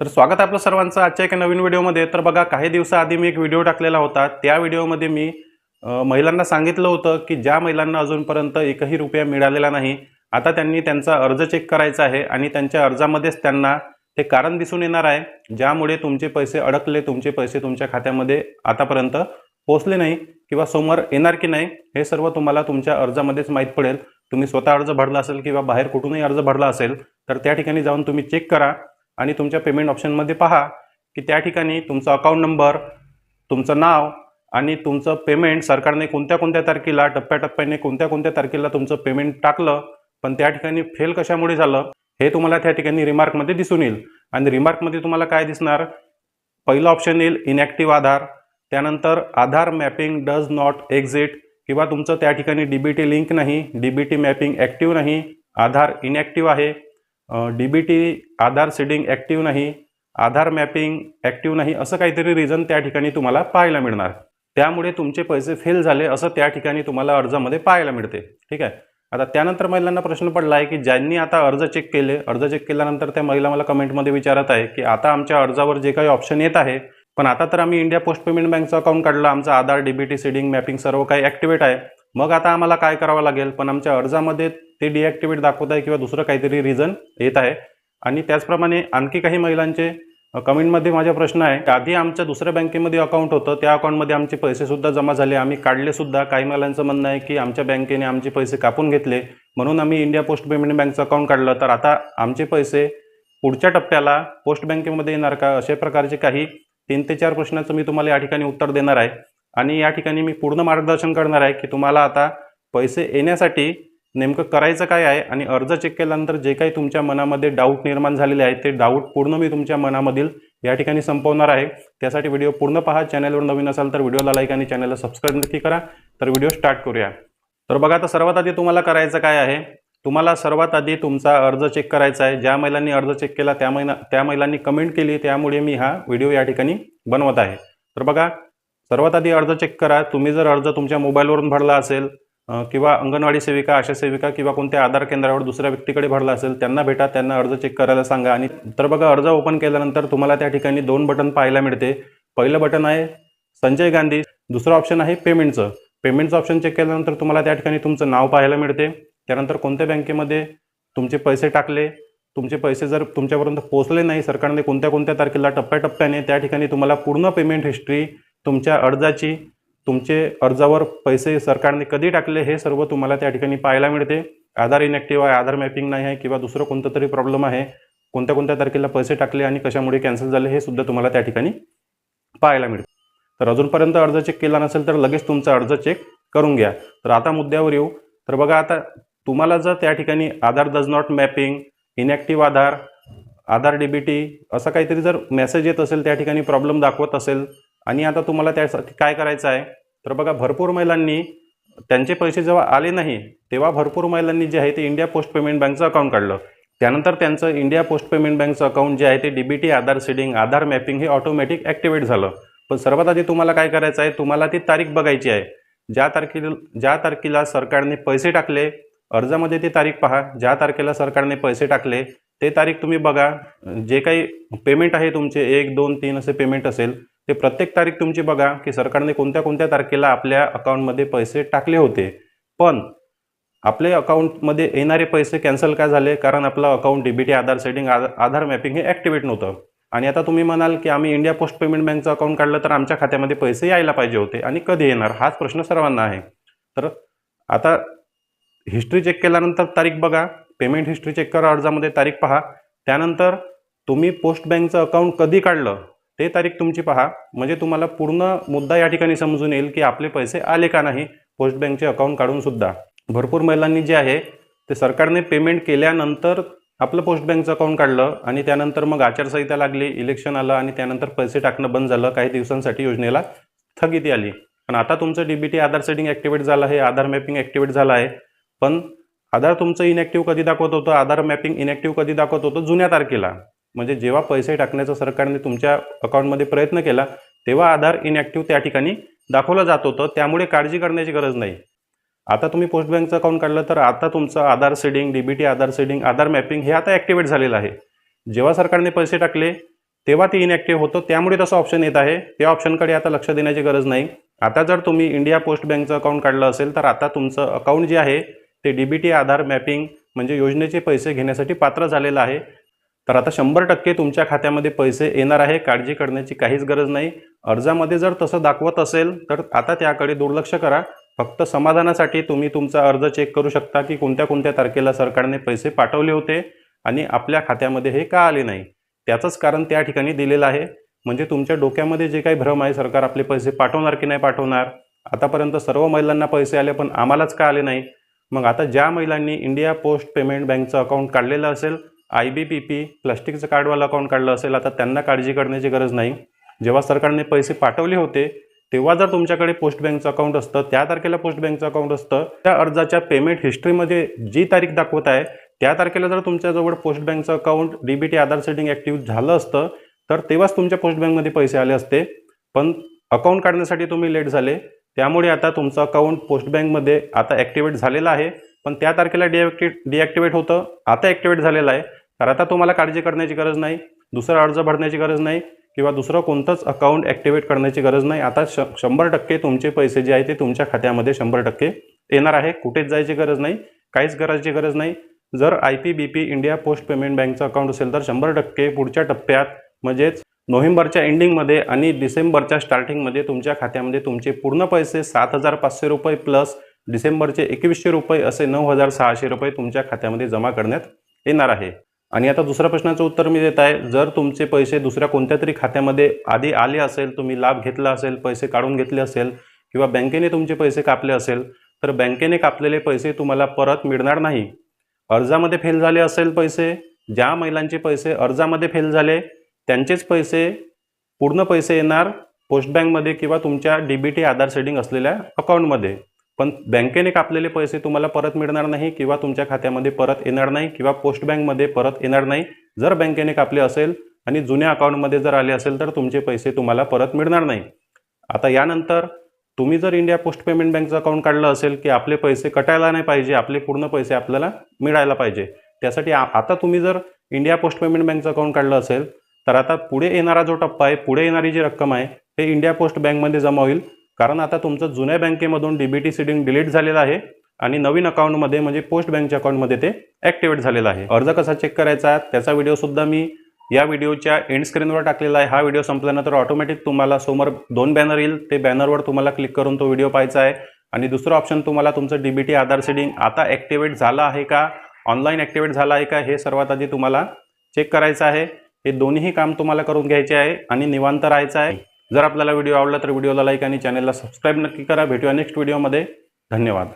तर स्वागत आहे आपलं सर्वांचं. आजच्या एका नवीन व्हिडिओमध्ये. तर बघा काही दिवसाआधी मी एक व्हिडिओ टाकलेला होता. त्या व्हिडिओमध्ये मी महिलांना सांगितलं होतं की ज्या महिलांना अजूनपर्यंत एकही रुपया मिळालेला नाही आता त्यांनी त्यांचा अर्ज चेक करायचा आहे आणि त्यांच्या अर्जामध्येच त्यांना ते कारण दिसून येणार आहे ज्यामुळे तुमचे पैसे अडकले तुमचे पैसे तुमच्या खात्यामध्ये आतापर्यंत पोचले नाही किंवा समोर येणार की नाही हे सर्व तुम्हाला तुमच्या अर्जामध्येच माहीत पडेल. तुम्ही स्वतः अर्ज भरला असेल किंवा बाहेर कुठूनही अर्ज भरला असेल तर त्या ठिकाणी जाऊन तुम्ही चेक करा. आणि तुमच्या पेमेंट ऑप्शनमध्ये पहा की त्या ठिकाणी तुमचा अकाउंट नंबर तुमचं नाव आणि तुमचं पेमेंट सरकारने कोणत्या कोणत्या तारखेला टप्प्याटप्प्याने कोणत्या कोणत्या तारखेला तुमचं पेमेंट टाकलं पण त्या ठिकाणी फेल कशामुळे झालं हे तुम्हाला त्या ठिकाणी रिमार्कमध्ये दिसून येईल. आणि रिमार्कमध्ये तुम्हाला काय दिसणार? पहिलं ऑप्शन येईल इनॅक्टिव्ह आधार त्यानंतर Aadhaar mapping does not exit किंवा तुमचं त्या ठिकाणी डी बी टी लिंक नाही D B T mapping active नाही आधार इनॅक्टिव्ह आहे D B T Aadhaar seeding active नाही आधार मॅपिंग ॲक्टिव्ह नाही असं काहीतरी रिझन त्या ठिकाणी तुम्हाला पाहायला मिळणार. त्यामुळे तुमचे पैसे फेल झाले असं त्या ठिकाणी तुम्हाला अर्जामध्ये पाहायला मिळते. ठीक आहे? आता त्यानंतर महिलांना प्रश्न पडला आहे की ज्यांनी आता अर्ज चेक केले अर्ज चेक केल्यानंतर त्या महिला मला कमेंटमध्ये विचारत आहे की आता आमच्या अर्जावर जे काही ऑप्शन येत आहे पण आता तर आम्ही इंडिया पोस्ट पेमेंट बँकचं अकाउंट काढलं आमचं आधार डीबीटी सीडिंग मॅपिंग सर्व काही ॲक्टिवेट आहे. मग आता आम्हाला काय करावं लागेल? पण आमच्या अर्जामध्ये ते डिॲक्टिवेट दाखवत आहे किंवा दुसरं काहीतरी रिझन येत आहे. आणि त्याचप्रमाणे आणखी काही महिलांचे कमेंटमध्ये माझा प्रश्न आहे. आधी आमच्या दुसऱ्या बँकेमध्ये अकाउंट होतं. त्या अकाउंटमध्ये आमचे पैसेसुद्धा जमा झाले. आम्ही काढले सुद्धा. काही महिलांचं म्हणणं आहे की आमच्या बँकेने आमचे पैसे कापून घेतले. म्हणून आम्ही इंडिया पोस्ट पेमेंट बँकचं अकाउंट काढलं. तर आता आमचे पैसे पुढच्या टप्प्याला पोस्ट बँकेमध्ये येणार का? अशा प्रकारचे काही तीन ते चार प्रश्नाचं मी तुम्हाला या ठिकाणी उत्तर देणार आहे. आणि या ठिकाणी मी पूर्ण मार्गदर्शन करणार आहे की तुम्हाला आता पैसे येण्यासाठी नेमकं करायचं काय आहे आणि अर्ज चेक केल्यानंतर जे काही तुमच्या मनामध्ये डाऊट निर्माण झालेले आहेत ते डाऊट पूर्ण मी तुमच्या मनामधील या ठिकाणी संपवणार आहे. त्यासाठी व्हिडिओ पूर्ण पहा. चॅनलवर नवीन असाल तर व्हिडिओला लाईक आणि चॅनलला सबस्क्राईब नक्की करा. तर व्हिडिओ स्टार्ट करूया. तर बघा आता सर्वात आधी तुम्हाला करायचं काय आहे? तुम्हाला सर्वात आधी तुमचा अर्ज चेक करायचा आहे. ज्या महिलांनी अर्ज चेक केला त्या महिना त्या महिलांनी कमेंट केली. त्यामुळे मी हा व्हिडिओ या ठिकाणी बनवत आहे. तर बघा सर्वात आधी अर्ज चेक करा. तुम्ही जर अर्ज तुमच्या मोबाईलवरून भरला असेल किंवा अंगणवाडी सेविका आशा सेविका किंवा कोणत्या आधार केंद्रावर दुसऱ्या व्यक्तीकडे भरला असेल त्यांना भेटा त्यांना अर्ज चेक करायला सांगा. आणि तर बघा अर्ज ओपन केल्यानंतर तुम्हाला त्या ठिकाणी दोन बटन पाहायला मिळते. पहिलं बटन आहे संजय गांधी दुसरं ऑप्शन आहे पेमेंटचं पेमेंटचं ऑप्शन चेक केल्यानंतर तुम्हाला त्या ठिकाणी तुमचं नाव पाहायला मिळते. त्यानंतर कोणत्या बँकेमध्ये तुमचे पैसे टाकले तुमचे पैसे जर तुमच्यापर्यंत पोहोचले नाही सरकारने कोणत्या कोणत्या तारखेला टप्प्याटप्प्याने त्या ठिकाणी तुम्हाला पूर्ण पेमेंट हिस्ट्री तुमच्या अर्जाची तुमचे अर्जावर पैसे सरकारने कधी टाकले हे सर्व तुम्हाला त्या ठिकाणी पाहायला मिळते. आधार इनॅक्टिव्ह आहे आधार मॅपिंग नाही आहे किंवा दुसरं कोणतं तरी प्रॉब्लेम आहे कोणत्या कोणत्या तारखेला पैसे टाकले आणि कशामुळे कॅन्सल झाले हे सुद्धा तुम्हाला त्या ठिकाणी पाहायला मिळते. तर अजूनपर्यंत अर्ज चेक केला नसेल तर लगेच तुमचा अर्ज चेक करून घ्या. तर आता मुद्द्यावर येऊ. तर बघा आता तुम्हाला जर त्या ठिकाणी Aadhaar does not mapping inactive Aadhaar Aadhaar D B T असं काहीतरी जर मेसेज येत असेल त्या ठिकाणी प्रॉब्लेम दाखवत असेल आणि आता तुम्हाला त्यासाठी काय करायचं आहे? तर बघा भरपूर महिलांनी त्यांचे पैसे जेव्हा आले नाही तेव्हा भरपूर महिलांनी जे आहे ते इंडिया पोस्ट पेमेंट बँकचं अकाउंट काढलं. त्यानंतर त्यांचं इंडिया पोस्ट पेमेंट बँकचं अकाउंट जे आहे ते D B T Aadhaar seeding Aadhaar mapping हे ऑटोमॅटिक ॲक्टिवेट झालं. पण सर्वात आधी तुम्हाला काय करायचं आहे? तुम्हाला ती तारीख बघायची आहे. ज्या तारखेला ज्या तारखेला सरकारने पैसे टाकले अर्जामध्ये ती तारीख पहा. ज्या तारखेला सरकारने पैसे टाकले ते तारीख तुम्ही बघा. जे काही पेमेंट आहे तुमचे एक दोन तीन असे पेमेंट असेल. ते प्रत्येक तारीख तुमची बघा की सरकारने कोणत्या कोणत्या तारखेला आपल्या अकाउंटमध्ये पैसे टाकले होते. पण आपले अकाउंटमध्ये येणारे पैसे कॅन्सल का झाले? कारण आपलं account DBT Aadhaar setting Aadhaar mapping हे ॲक्टिवेट नव्हतं. आणि आता तुम्ही म्हणाल की आम्ही इंडिया पोस्ट पेमेंट बँकचं अकाउंट काढलं तर आमच्या खात्यामध्ये पैसे यायला पाहिजे होते. आणि कधी येणार? हाच प्रश्न सर्वांना आहे. तर आता हिस्ट्री चेक केल्यानंतर तारीख बघा. पेमेंट हिस्ट्री चेक करा अर्जामध्ये तारीख पहा. त्यानंतर तुम्ही पोस्ट बँकचं अकाउंट कधी काढलं? ते तारीख तुमची पहा. म्हणजे तुम्हाला पूर्ण मुद्दा या ठिकाणी समजून येईल की आपले पैसे आले का नाही पोस्ट बँकचे अकाउंट काढून सुद्धा. भरपूर महिलांनी जे आहे ते सरकारने पेमेंट केल्यानंतर आपलं पोस्ट बँकचं अकाउंट काढलं आणि त्यानंतर मग आचारसंहिता लागली इलेक्शन आलं आणि त्यानंतर पैसे टाकणं बंद झालं काही दिवसांसाठी योजनेला स्थगिती आली. पण आता तुमचं डीबीटी आधार सेटिंग ॲक्टिवेट झालं आहे आधार मॅपिंग ॲक्टिवेट झालं आहे. पण आधार तुमचं इनॅक्टिव्ह कधी दाखवत होतं? आधार मॅपिंग इनॅक्टिव्ह कधी दाखवत होतं? जुन्या तारखेला. म्हणजे जेव्हा पैसे टाकण्याचा सरकारने तुमच्या अकाउंटमध्ये प्रयत्न केला तेव्हा आधार इनॅक्टिव्ह त्या ठिकाणी दाखवलं जात होतं. त्यामुळे काळजी करण्याची गरज नाही. आता तुम्ही पोस्ट बँकचं अकाउंट काढलं तर आता तुमचं Aadhaar seeding D B T Aadhaar seeding Aadhaar mapping हे आता ॲक्टिवेट झालेलं आहे. जेव्हा सरकारने पैसे टाकले तेव्हा ती इनॅक्टिव्ह होतं. त्यामुळे तसं ऑप्शन येत आहे. त्या ऑप्शनकडे आता लक्ष देण्याची गरज नाही. आता जर तुम्ही इंडिया पोस्ट बँकचं अकाउंट काढलं असेल तर आता तुमचं अकाउंट जे आहे ते D B T Aadhaar mapping म्हणजे योजनेचे पैसे घेण्यासाठी पात्र झालेलं आहे. तर आता शंभर टक्के तुमच्या खात्यामध्ये पैसे येणार आहे. काळजी करण्याची काहीच गरज नाही. अर्जामध्ये जर तसं दाखवत असेल तर आता त्याकडे दुर्लक्ष करा. फक्त समाधानासाठी तुम्ही तुमचा अर्ज चेक करू शकता की कोणत्या कोणत्या तारखेला सरकारने पैसे पाठवले होते आणि आपल्या खात्यामध्ये हे का आले नाही. त्याचंच कारण त्या ठिकाणी दिलेलं आहे. म्हणजे तुमच्या डोक्यामध्ये जे काही भ्रम आहे सरकार आपले पैसे पाठवणार की नाही पाठवणार? आतापर्यंत सर्व महिलांना पैसे आले पण आम्हालाच का आले नाही? मग आता ज्या महिलांनी इंडिया पोस्ट पेमेंट बँकचं अकाउंट काढलेलं असेल आय बी पी पी प्लास्टिकचं कार्डवालं अकाउंट काढलं असेल आता त्यांना काळजी करण्याची गरज नाही. जेव्हा सरकारने पैसे पाठवले होते तेव्हा जर तुमच्याकडे पोस्ट बँकचं अकाउंट असतं त्या तारखेला पोस्ट बँकचं अकाउंट असतं त्या अर्जाच्या पेमेंट हिस्ट्रीमध्ये जी तारीख दाखवत आहे त्या तारखेला जर तुमच्याजवळ post बँकचं account D B T Aadhaar setting active झालं असतं तर तेव्हाच तुमच्या पोस्ट बँकमध्ये पैसे आले असते. पण अकाउंट काढण्यासाठी तुम्ही लेट झाले. त्यामुळे आता तुमचं अकाउंट पोस्ट बँकमध्ये आता ॲक्टिवेट झालेलं आहे. पण त्या तारखेला डिॲक्टिवेट डिॲक्टिवेट होतं आता ॲक्टिवेट झालेलं आहे. तर आता तुम्हाला काळजी करण्याची गरज नाही दुसरा अर्ज भरण्याची गरज नाही किंवा दुसरं कोणतंच अकाउंट ॲक्टिवेट करण्याची गरज नाही. आता श शंभर टक्के तुमचे पैसे जे आहे ते तुमच्या खात्यामध्ये शंभर टक्के येणार आहे. कुठेच जायची गरज नाही काहीच करायची गरज नाही. जर I P B P India post payment बँकचं account असेल तर शंभर टक्के पुढच्या टप्प्यात म्हणजेच नोव्हेंबरच्या एंडिंगमध्ये आणि डिसेंबरच्या स्टार्टिंगमध्ये तुमच्या खात्यामध्ये तुमचे पूर्ण पैसे सात हजार पाचशे रुपये प्लस डिसेंबरचे एकवीसशे रुपये असे नऊ हजार सहाशे रुपये तुमच्या खात्यामध्ये जमा करण्यात येणार आहे. आणि आता दुसऱ्या प्रश्नाचं उत्तर मी देत आहे. जर तुमचे पैसे दुसऱ्या कोणत्या तरी खात्यामध्ये आधी आले असेल तुम्ही लाभ घेतला असेल पैसे काढून घेतले असेल किंवा बँकेने तुमचे पैसे कापले असेल तर बँकेने कापलेले पैसे तुम्हाला परत मिळणार नाही. अर्जामध्ये फेल झाले असेल पैसे ज्या महिलांचे पैसे अर्जामध्ये फेल झाले त्यांचेच पैसे पूर्ण पैसे येणार पोस्ट बँकमध्ये किंवा तुमच्या डी बी टी आधार सेडिंग असलेल्या अकाउंटमध्ये. पण बँकेने कापलेले पैसे तुम्हाला परत मिळणार नाही किंवा तुमच्या खात्यामध्ये परत येणार नाही किंवा पोस्ट बँकमध्ये परत येणार नाही. जर बँकेने कापले असेल आणि जुन्या अकाउंटमध्ये जर आले असेल तर तुमचे पैसे तुम्हाला परत मिळणार नाही. आता यानंतर तुम्ही जर इंडिया पोस्ट पेमेंट बँकचं अकाउंट काढलं असेल की आपले पैसे कटायला नाही पाहिजे आपले पूर्ण पैसे आपल्याला मिळायला पाहिजे. त्यासाठी आता तुम्ही जर इंडिया पोस्ट पेमेंट बँकचं अकाउंट काढलं असेल तर आता पुढे येणारा जो टप्पा आहे पुढे येणारी जी रक्कम आहे ते इंडिया पोस्ट बँकमध्ये जमा होईल. कारण आता तुमचं जुन्या बँकेमधून D B T seeding delete झालेलं आहे आणि नवीन अकाउंटमध्ये म्हणजे पोस्ट बँकच्या अकाउंटमध्ये ते ॲक्टिवेट झालेलं आहे. अर्ज कसा चेक करायचा त्याचा व्हिडिओसुद्धा मी या व्हिडिओच्या एंड स्क्रीनवर टाकलेला आहे. हा व्हिडिओ संपल्यानंतर ऑटोमॅटिक तुम्हाला समोर दोन बॅनर येईल. ते बॅनरवर तुम्हाला क्लिक करून तो व्हिडिओ पाहायचा आहे. आणि दुसरं ऑप्शन तुम्हाला तुमचं डी बी टी आधार सेडिंग आता ॲक्टिवेट झालं आहे का ऑनलाईन ॲक्टिवेट झालं आहे का हे सर्वात आधी तुम्हाला चेक करायचं आहे. हे दोन्हीही काम तुम्हाला करून घ्यायचे आहे आणि निवांत राहायचं आहे. जर आपल्याला व्हिडिओ आवडला तर व्हिडिओला लाईक आणि चॅनलला सबस्क्राईब नक्की करा. भेटूया नेक्स्ट व्हिडिओमध्ये. धन्यवाद.